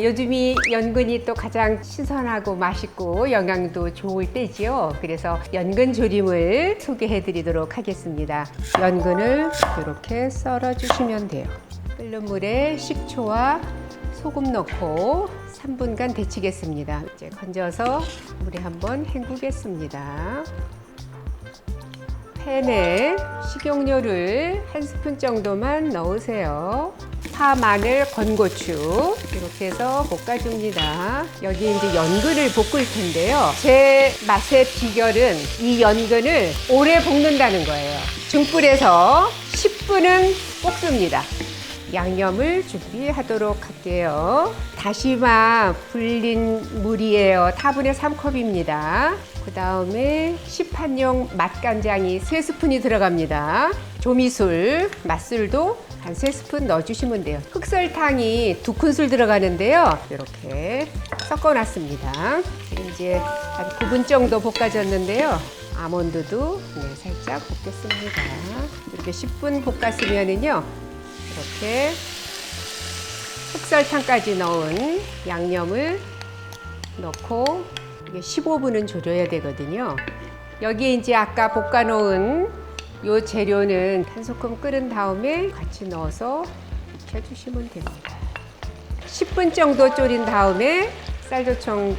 요즘이 연근이 또 가장 신선하고 맛있고 영양도 좋을 때지요. 그래서 연근 조림을 소개해 드리도록 하겠습니다. 연근을 이렇게 썰어 주시면 돼요. 끓는 물에 식초와 소금 넣고 3분간 데치겠습니다. 이제 건져서 물에 한번 헹구겠습니다. 팬에 식용유를 한 스푼 정도만 넣으세요. 파, 마늘, 건고추 이렇게 해서 볶아줍니다. 여기 이제 연근을 볶을 텐데요. 제 맛의 비결은 이 연근을 오래 볶는다는 거예요. 중불에서 10분은 볶습니다. 양념을 준비하도록 할게요. 다시마 불린 물이에요. 4분의 3컵입니다. 그 다음에 시판용 맛간장이 3스푼이 들어갑니다. 조미술, 맛술도 한 3스푼 넣어주시면 돼요. 흑설탕이 2큰술 들어가는데요. 이렇게 섞어놨습니다. 이제 한 9분 정도 볶아졌는데요. 아몬드도 네, 살짝 볶겠습니다. 이렇게 10분 볶았으면은요. 이렇게 흑설탕까지 넣은 양념을 넣고 이게 15분은 졸여야 되거든요. 여기에 이제 아까 볶아 놓은 요 재료는 한 소끔 끓은 다음에 같이 넣어서 익혀주시면 됩니다. 10분 정도 졸인 다음에 쌀조청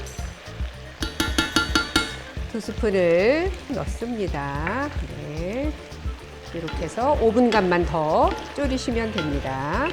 두 스푼을 넣습니다. 네. 이렇게 해서 5분간만 더 졸이시면 됩니다.